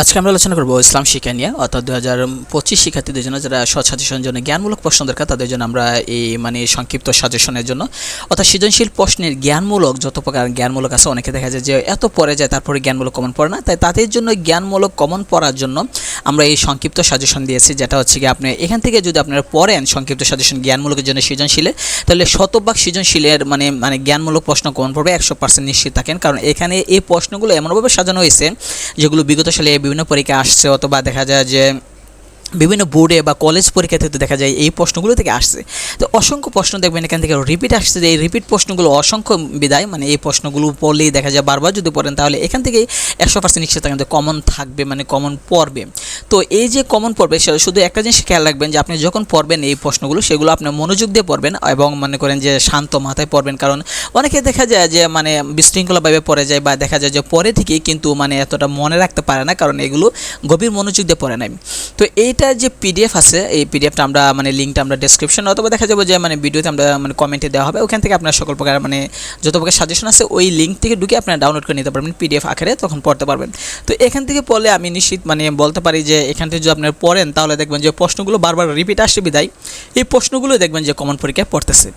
আজকে আমরা আলোচনা করব ইসলাম শিক্ষা নিয়ে, অর্থাৎ দু হাজার পঁচিশ শিক্ষার্থীদের জন্য যারা সৎ সাজেশনের জন্য জ্ঞানমূলক প্রশ্ন দরকার, তাদের জন্য আমরা এই মানে সংক্ষিপ্ত সাজেশনের জন্য। অর্থাৎ সৃজনশীল প্রশ্নের জ্ঞানমূলক যত প্রকার জ্ঞানমূলক আছে, অনেকে দেখা যায় যে এত পড়ে যায়, তারপরে জ্ঞানমূলক কমন পড়ে না। তাই তাদের জন্য জ্ঞানমূলক কমন পড়ার জন্য আমরা এই সংক্ষিপ্ত সাজেশন দিয়েছি, যেটা হচ্ছে কি আপনি এখান থেকে যদি আপনারা পড়েন সংক্ষিপ্ত সাজেশন জ্ঞানমূলকের জন্য সৃজনশীলে, তাহলে শতভাগ সৃজনশীলের মানে মানে জ্ঞানমূলক প্রশ্ন কোন পড়বে একশো পার্সেন্ট নিশ্চিত থাকেন। কারণ এখানে এই প্রশ্নগুলো এমনভাবে সাজানো হয়েছে, যেগুলো বিগত সালে বিভিন্ন পরীক্ষা আসছে, অথবা দেখা যায় যে বিভিন্ন বোর্ডে বা কলেজ পরীক্ষা থেকে দেখা যায় এই প্রশ্নগুলো থেকে আসছে। তো অসংখ্য প্রশ্ন দেখবেন এখান থেকে রিপিট আসছে যে এই রিপিট প্রশ্নগুলো অসংখ্য বিদায় মানে এই প্রশ্নগুলো পড়লেই দেখা যায় বারবার যদি পড়েন তাহলে এখান থেকে একশো পার্সেন্ট নিশ্চিত থাকেন কমন থাকবে মানে কমন পড়বে। তো এই যে কমন পড়বে শুধু একটা জিনিস খেয়াল রাখবেন যে আপনি যখন পড়বেন এই প্রশ্নগুলো, সেগুলো আপনি মনোযোগ দিয়ে পড়বেন এবং মনে করেন যে শান্ত মাথায় পড়বেন। কারণ অনেকে দেখা যায় যে মানে বিশৃঙ্খলাভাবে পড়ে যায় বা দেখা যায় যে পরে থেকেই কিন্তু মানে এতটা মনে রাখতে পারে না, কারণ এগুলো গভীর মনোযোগ দিয়ে পড়ে নাই। তো এইটা যে পিডিএফ আছে, এই পিডিএফটা আমরা মানে লিঙ্কটা আমরা ডেসক্রিপশন অথবা দেখা যাবে যে মানে ভিডিওতে আমরা মানে কমেন্টে দেওয়া হবে, ওখান থেকে আপনার সকল প্রকার মানে যত প্রকার সাজেশন আছে, ওই লিঙ্ক থেকে ঢুকে আপনারা ডাউনলোড করে নিতে পারবেন পিডিএফ আকারে তখন পড়তে পারবেন। তো এখান থেকে পড়লে আমি নিশ্চিত মানে বলতে পারি যে, এখান থেকে যদি আপনারা পড়েন, তাহলে দেখবেন যে প্রশ্নগুলো বারবার রিপিট আসছে বিদায়। এই প্রশ্নগুলো দেখবেন যে কমন পরীক্ষায় পড়তেছে।